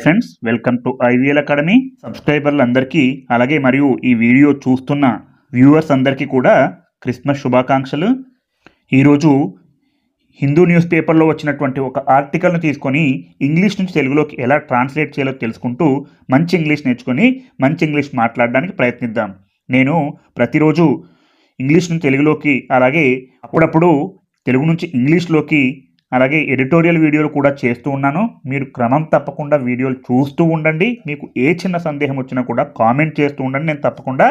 Hi friends welcome to IVL academy సబ్స్క్రైబర్లు అందరికీ అలాగే మరియు ఈ వీడియో చూస్తున్న వ్యూవర్స్ అందరికీ కూడా క్రిస్మస్ శుభాకాంక్షలు. ఈరోజు హిందూ న్యూస్ పేపర్లో వచ్చినటువంటి ఒక ఆర్టికల్ను తీసుకొని ఇంగ్లీష్ నుంచి తెలుగులోకి ఎలా ట్రాన్స్లేట్ చేయాలో తెలుసుకుంటూ మంచి ఇంగ్లీష్ నేర్చుకొని మంచి ఇంగ్లీష్ మాట్లాడడానికి ప్రయత్నిద్దాం. నేను ప్రతిరోజు ఇంగ్లీష్ నుంచి తెలుగులోకి అలాగే అప్పుడప్పుడు తెలుగు నుంచి ఇంగ్లీష్లోకి అలాగే ఎడిటోరియల్ వీడియోలు కూడా చేస్తూ ఉన్నాను. మీరు క్రమం తప్పకుండా వీడియోలు చూస్తూ ఉండండి. మీకు ఏ చిన్న సందేహం వచ్చినా కూడా కామెంట్ చేస్తూ ఉండండి. నేను తప్పకుండా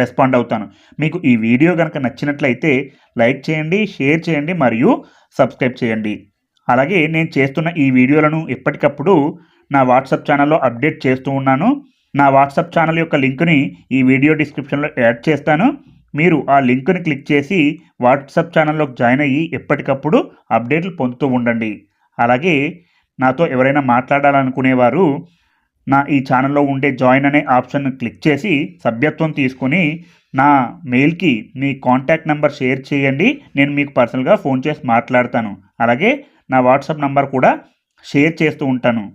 రెస్పాండ్ అవుతాను. మీకు ఈ వీడియో కనుక నచ్చినట్లయితే లైక్ చేయండి షేర్ చేయండి మరియు సబ్స్క్రైబ్ చేయండి. అలాగే నేను చేస్తున్న ఈ వీడియోలను ఎప్పటికప్పుడు నా వాట్సాప్ ఛానల్లో అప్డేట్ చేస్తూ ఉన్నాను. నా వాట్సాప్ ఛానల్ యొక్క లింక్ని ఈ వీడియో డిస్క్రిప్షన్లో యాడ్ చేస్తాను. మీరు ఆ లింకుని క్లిక్ చేసి వాట్సాప్ ఛానల్లోకి జాయిన్ అయ్యి ఎప్పటికప్పుడు అప్డేట్లు పొందుతూ ఉండండి. అలాగే నాతో ఎవరైనా మాట్లాడాలనుకునేవారు నా ఈ ఛానల్లో ఉండే జాయిన్ అనే ఆప్షన్ క్లిక్ చేసి సభ్యత్వం తీసుకొని నా మెయిల్కి మీ కాంటాక్ట్ నెంబర్ షేర్ చేయండి. నేను మీకు పర్సనల్గా ఫోన్ చేసి మాట్లాడతాను. అలాగే నా వాట్సాప్ నంబర్ కూడా షేర్ చేస్తూ ఉంటాను.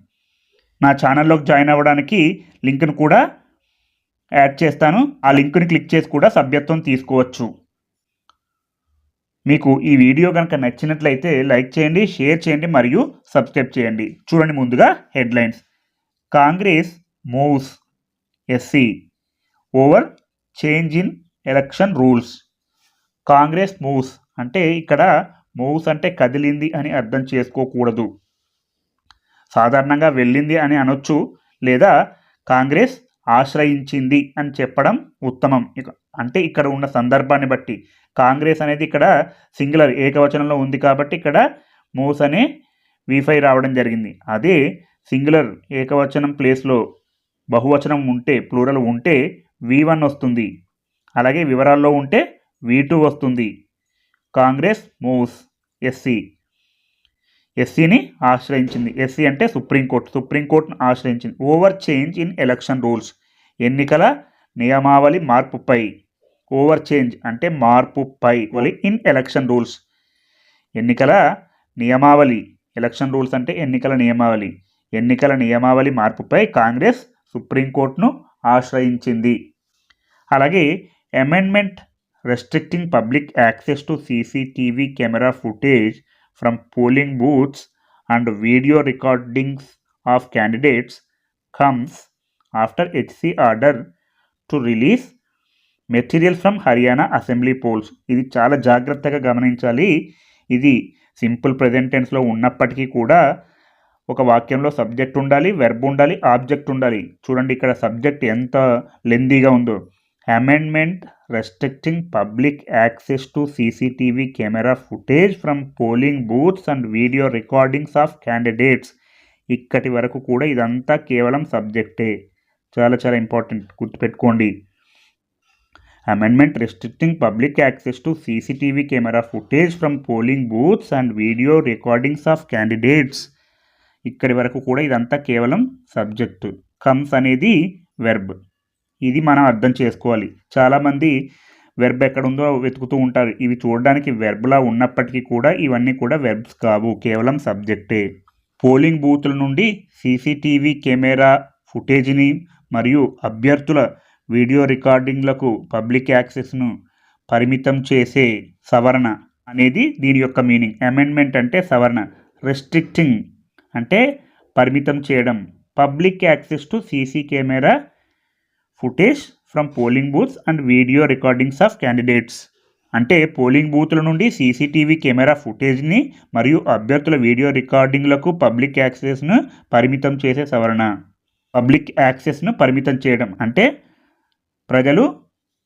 నా ఛానల్లోకి జాయిన్ అవ్వడానికి లింక్ను కూడా యాడ్ చేస్తాను. ఆ లింక్ని క్లిక్ చేసి కూడా సభ్యత్వం తీసుకోవచ్చు. మీకు ఈ వీడియో కనుక నచ్చినట్లయితే లైక్ చేయండి షేర్ చేయండి మరియు సబ్స్క్రైబ్ చేయండి. చూడండి ముందుగా headlines. Congress moves SC. Over change in election rules. Congress moves అంటే ఇక్కడ మూవ్స్ అంటే కదిలింది అని అర్థం చేసుకోకూడదు. సాధారణంగా వెళ్ళింది అని అనొచ్చు లేదా కాంగ్రెస్ ఆశ్రయించింది అని చెప్పడం ఉత్తమం. అంటే ఇక్కడ ఉన్న సందర్భాన్ని బట్టి కాంగ్రెస్ అనేది ఇక్కడ సింగులర్ ఏకవచనంలో ఉంది కాబట్టి ఇక్కడ మూస్ అనే వీఫై రావడం జరిగింది. అదే సింగులర్ ఏకవచనం ప్లేస్లో బహువచనం ఉంటే ప్లూరల్ ఉంటే వి వన్ వస్తుంది. అలాగే వివరాల్లో ఉంటే వి టూ వస్తుంది. Congress moves SC. ఎస్సీని ఆశ్రయించింది. ఎస్సీ అంటే సుప్రీంకోర్టు. సుప్రీంకోర్టును ఆశ్రయించింది. Over change in election rules. ఎన్నికల నియమావళి మార్పుపై. ఓవర్ చేంజ్ అంటే మార్పుపై ఇన్ ఎలక్షన్ రూల్స్. ఎన్నికల నియమావళి. ఎలక్షన్ రూల్స్ అంటే ఎన్నికల నియమావళి. ఎన్నికల నియమావళి మార్పుపై కాంగ్రెస్ సుప్రీంకోర్టును ఆశ్రయించింది. అలాగే amendment restricting public access to CCTV camera footage from polling booths and video recordings of candidates comes after HC order to release material from Haryana assembly polls ఇది చాలా జాగ్రత్తగా గమనించాలి. ఇది సింపుల్ ప్రజెంట్ టెన్స్లో ఉన్నప్పటికీ కూడా ఒక వాక్యంలో సబ్జెక్ట్ ఉండాలి వెర్బ్ ఉండాలి ఆబ్జెక్ట్ ఉండాలి. చూడండి ఇక్కడ సబ్జెక్ట్ ఎంత లెందీగా ఉందో. Amendment restricting public access to CCTV camera footage from polling booths and video recordings of candidates ఇక్కటి వరకు కూడా ఇదంతా కేవలం సబ్జెక్టే చాలా చాలా ఇంపార్టెంట్ గుర్తుపెట్టుకోండి. Amendment restricting public access to CCTV camera footage from polling booths and video recordings of candidates ఇక్కడి వరకు కూడా ఇదంతా కేవలం సబ్జెక్టు కమ్స్ అనేది వెర్బ్ ఇది మనం అర్థం చేసుకోవాలి. చాలామంది వెర్బ్ ఎక్కడుందో వెతుకుతూ ఉంటారు. ఇవి చూడడానికి వెర్బ్లా ఉన్నప్పటికీ కూడా ఇవన్నీ కూడా వెర్బ్స్ కావు. కేవలం సబ్జెక్టే పోలింగ్ బూతుల నుండి సీసీటీవీ కెమెరా ఫుటేజ్ని మరియు అభ్యర్థుల వీడియో రికార్డింగ్లకు పబ్లిక్ యాక్సెస్ను పరిమితం చేసే సవరణ అనేది దీని యొక్క మీనింగ్. అమెండ్మెంట్ అంటే సవరణ. రెస్ట్రిక్టింగ్ అంటే పరిమితం చేయడం. Public access to CC camera footage from polling booths and video recordings of candidates అంటే పోలింగ్ బూత్ల నుండి సీసీటీవీ కెమెరా ఫుటేజ్ని మరియు అభ్యర్థుల వీడియో రికార్డింగ్లకు పబ్లిక్ యాక్సెస్ను పరిమితం చేసే సవరణ. పబ్లిక్ యాక్సెస్ను పరిమితం చేయడం అంటే ప్రజలు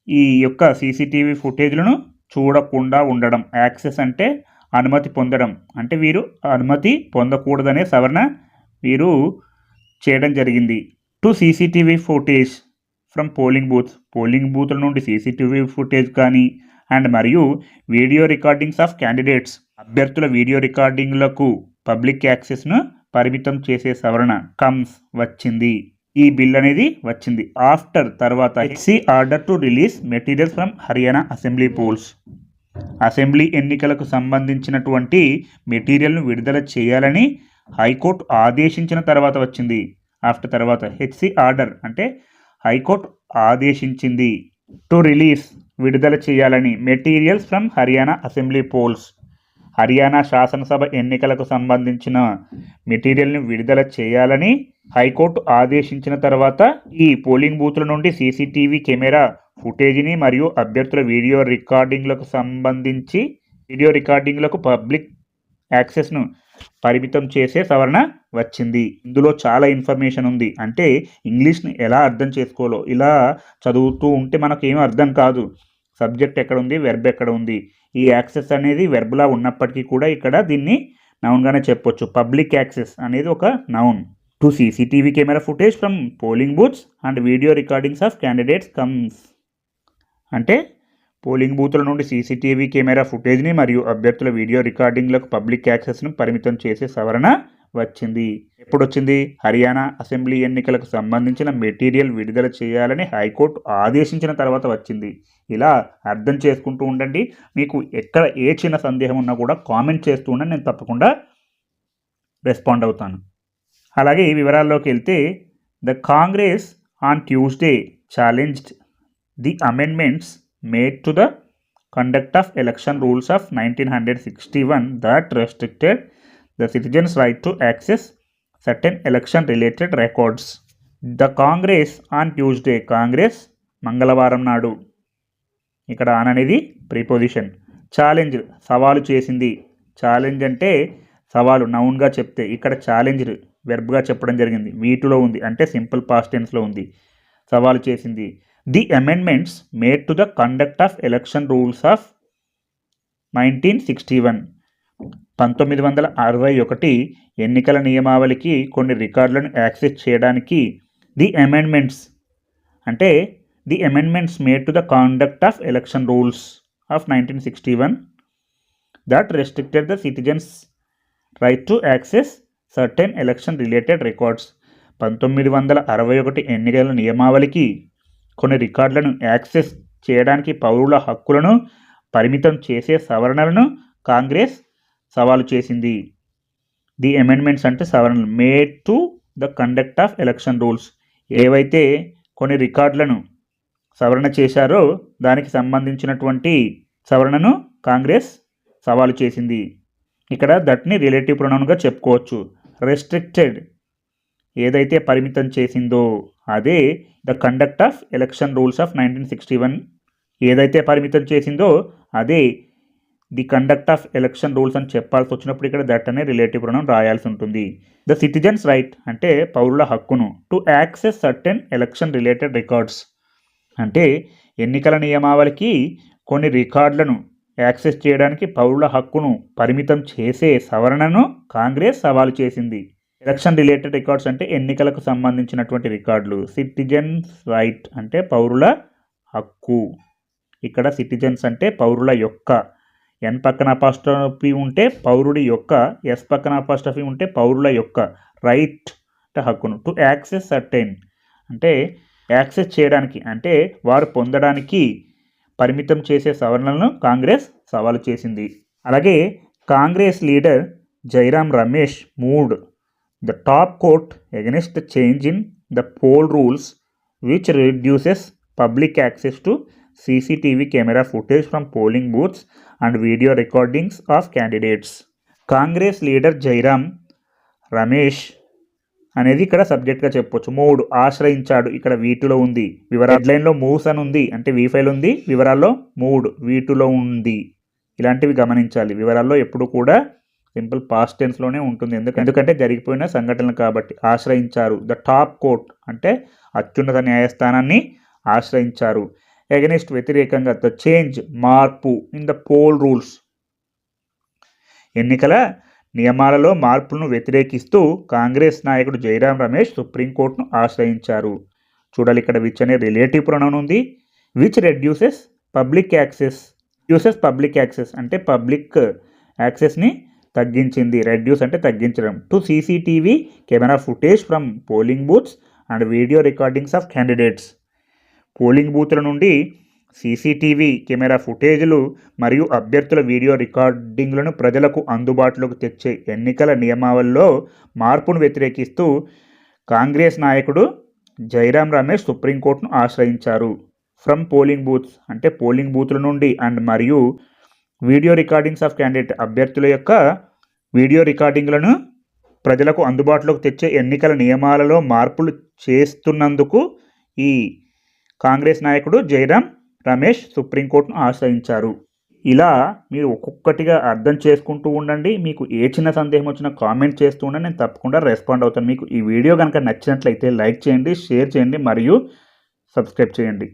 ఈ యొక్క సీసీటీవీ ఫుటేజ్లను చూడకుండా ఉండడం. యాక్సెస్ అంటే అనుమతి పొందడం. అంటే వీరు అనుమతి పొందకూడదనే సవరణ వీరు చేయడం జరిగింది. To CCTV footage from polling booths polling బూత్ల నుండి సీసీటీవీ ఫుటేజ్ కానీ అండ్ మరియు వీడియో రికార్డింగ్స్ ఆఫ్ క్యాండిడేట్స్ అభ్యర్థుల వీడియో రికార్డింగ్లకు పబ్లిక్ యాక్సెస్ను పరిమితం చేసే సవరణ కమ్స్ వచ్చింది. ఈ బిల్ అనేది వచ్చింది. ఆఫ్టర్ తర్వాత HC order to release materials from Haryana assembly polls assembly ఎన్నికలకు సంబంధించినటువంటి మెటీరియల్ను విడుదల చేయాలని హైకోర్టు ఆదేశించిన తర్వాత వచ్చింది. ఆఫ్టర్ తర్వాత హెచ్సి ఆర్డర్ అంటే హైకోర్టు ఆదేశించింది. టు రిలీజ్ విడుదల చేయాలని materials from Haryana assembly polls. Haryana శాసనసభ ఎన్నికలకు సంబంధించిన మెటీరియల్ని విడుదల చేయాలని హైకోర్టు ఆదేశించిన తర్వాత ఈ పోలింగ్ బూత్ల నుండి సీసీటీవీ కెమెరా ఫుటేజీని మరియు అభ్యర్థుల వీడియో రికార్డింగ్లకు సంబంధించి వీడియో రికార్డింగ్లకు పబ్లిక్ యాక్సెస్ను పరిమితం చేసే సవరణ వచ్చింది. ఇందులో చాలా ఇన్ఫర్మేషన్ ఉంది. అంటే ఇంగ్లీష్ని ఎలా అర్థం చేసుకోవాలో ఇలా చదువుతూ ఉంటే మనకు ఏమీ అర్థం కాదు. సబ్జెక్ట్ ఎక్కడ ఉంది వెర్బ్ ఎక్కడ ఉంది ఈ యాక్సెస్ అనేది వెర్బ్లా ఉన్నప్పటికీ కూడా ఇక్కడ దీన్ని నౌన్గానే చెప్పొచ్చు. పబ్లిక్ యాక్సెస్ అనేది ఒక noun. To CCTV camera footage from polling booths and video recordings of candidates comes. అంటే పోలింగ్ బూతుల నుండి సీసీటీవీ కెమెరా ఫుటేజ్ని మరియు అభ్యర్థుల వీడియో రికార్డింగ్లకు పబ్లిక్ యాక్సెస్ను పరిమితం చేసే సవరణ వచ్చింది. ఎప్పుడొచ్చింది? హర్యానా అసెంబ్లీ ఎన్నికలకు సంబంధించిన మెటీరియల్ విడుదల చేయాలని హైకోర్టు ఆదేశించిన తర్వాత వచ్చింది. ఇలా అర్థం చేసుకుంటూ ఉండండి. మీకు ఎక్కడ ఏ చిన్న సందేహం ఉన్నా కూడా కామెంట్ చేస్తూ ఉండండి. నేను తప్పకుండా రెస్పాండ్ అవుతాను. అలాగే ఈ వివరాల్లోకి వెళ్తే the Congress on Tuesday challenged the amendments made to the conduct of election rules of nineteen hundred sixty one that restricted the citizens right to access certain election related records the Congress on Tuesday Congress మంగళవారం నాడు ఇక్కడ on అనేది preposition challenge సవాలు చేసింది. Challenge అంటే సవాలు నౌన్గా చెప్తే ఇక్కడ ఛాలెంజ్ వెర్బ్గా చెప్పడం జరిగింది. వీటిలో ఉంది అంటే సింపుల్ పాస్టెన్స్లో ఉంది. సవాలు చేసింది. The amendments made to the conduct of election rules of nineteen sixty one పంతొమ్మిది వందల అరవై ఒకటి ఎన్నికల నియమావళికి కొన్ని రికార్డులను యాక్సెస్ చేయడానికి ది అమెండ్మెంట్స్ అంటే the amendments made to the conduct of election rules of nineteen sixty one that restricted the citizens right to access certain election related records పంతొమ్మిది వందల అరవై ఒకటి ఎన్నికల నియమావళికి కొన్ని రికార్డులను యాక్సెస్ చేయడానికి పౌరుల హక్కులను పరిమితం చేసే సవరణలను కాంగ్రెస్ సవాలు చేసింది. ది అమెండ్మెంట్స్ అంటే సవరణలు. Made to the conduct of election rules. ఏవైతే కొన్ని రికార్డులను సవరణ చేశారో దానికి సంబంధించినటువంటి సవరణను కాంగ్రెస్ సవాలు చేసింది. ఇక్కడ దట్ని రిలేటివ్ ప్రొనౌన్గా చెప్పుకోవచ్చు. రెస్ట్రిక్టెడ్ ఏదైతే పరిమితం చేసిందో అదే the conduct of election rules of nineteen sixty one ఏదైతే పరిమితం చేసిందో అదే the conduct of election rules అని చెప్పాల్సి వచ్చినప్పుడు ఇక్కడ దట్ అనే రిలేటివ్ రుణం రాయాల్సి ఉంటుంది. ద సిటిజన్స్ రైట్ అంటే పౌరుల హక్కును to access certain election related records అంటే ఎన్నికల నియమావళికి కొన్ని రికార్డులను యాక్సెస్ చేయడానికి పౌరుల హక్కును పరిమితం చేసే సవరణను కాంగ్రెస్ సవాలు చేసింది. ఎలక్షన్ రిలేటెడ్ రికార్డ్స్ అంటే ఎన్నికలకు సంబంధించినటువంటి రికార్డులు. సిటిజన్స్ రైట్ అంటే పౌరుల హక్కు. ఇక్కడ సిటిజన్స్ అంటే పౌరుల యొక్క. ఎన్ పక్కన అపాస్ట్రఫీ ఉంటే పౌరుడి యొక్క. ఎస్ పక్కన అపాస్ట్రఫీ ఉంటే పౌరుల యొక్క. రైట్ అంటే హక్కును. టు యాక్సెస్ సర్టైన్ అంటే యాక్సెస్ చేయడానికి అంటే వారు పొందడానికి పరిమితం చేసే సవరణలను కాంగ్రెస్ సవాలు చేసింది. అలాగే Congress leader Jairam Ramesh moved the top court against the change in the poll rules which reduces public access to CCTV camera footage from polling booths and video recordings of candidates Congress leader Jairam Ramesh అనేది ఇక్కడ సబ్జెక్ట్గా చెప్పొచ్చు. మూడు ఆశ్రయించాడు. ఇక్కడ వీటిలో ఉంది. వివర హెడ్లైన్లో moves అని ఉంది. అంటే వీఫైల్ ఉంది. వివరాల్లో మూడు. వీటిలో ఉంది. ఇలాంటివి గమనించాలి. వివరాల్లో ఎప్పుడు కూడా సింపుల్ పాస్ట్ టెన్స్లోనే ఉంటుంది. ఎందుకంటే ఎందుకంటే జరిగిపోయిన సంఘటనలు కాబట్టి ఆశ్రయించారు. ద టాప్ కోర్ట్ అంటే అత్యున్నత న్యాయస్థానాన్ని ఆశ్రయించారు. ఎగనిస్ట్ వ్యతిరేకంగా ద చేంజ్ మార్పు ఇన్ ద పోల్ రూల్స్ ఎన్నికల నియమాలలో మార్పులను వ్యతిరేకిస్తూ కాంగ్రెస్ నాయకుడు జయరాం రమేష్ సుప్రీంకోర్టును ఆశ్రయించారు. చూడాలి ఇక్కడ విచ్ అనే రిలేటివ్ ప్రొనౌన్ ఉంది. Which reduces public access uses public access అంటే పబ్లిక్ యాక్సెస్ని తగ్గించింది. రెడ్యూస్ అంటే తగ్గించడం. To CCTV camera footage from polling booths and video recordings of candidates polling బూత్ల నుండి సీసీటీవీ కెమెరా ఫుటేజ్లు మరియు అభ్యర్థుల వీడియో రికార్డింగ్లను ప్రజలకు అందుబాటులోకి తెచ్చే ఎన్నికల నియమావళిలో మార్పును వ్యతిరేకిస్తూ కాంగ్రెస్ నాయకుడు జైరాం రమేష్ సుప్రీంకోర్టును ఆశ్రయించారు. ఫ్రమ్ పోలింగ్ బూత్స్ అంటే పోలింగ్ బూత్ల నుండి అండ్ మరియు వీడియో రికార్డింగ్స్ ఆఫ్ క్యాండిడేట్ అభ్యర్థుల యొక్క వీడియో రికార్డింగ్లను ప్రజలకు అందుబాటులోకి తెచ్చే ఎన్నికల నియమాలలో మార్పులు చేస్తున్నందుకు ఈ కాంగ్రెస్ నాయకుడు జయరాం రమేష్ సుప్రీంకోర్టును ఆశ్రయించారు. ఇలా మీరు ఒక్కొక్కటిగా అర్థం చేసుకుంటూ ఉండండి. మీకు ఏ చిన్న సందేహం వచ్చినా కామెంట్ చేస్తూ ఉండండి. నేను తప్పకుండా రెస్పాండ్ అవుతాను. మీకు ఈ వీడియో కనుక నచ్చినట్లయితే లైక్ చేయండి షేర్ చేయండి మరియు సబ్స్క్రైబ్ చేయండి.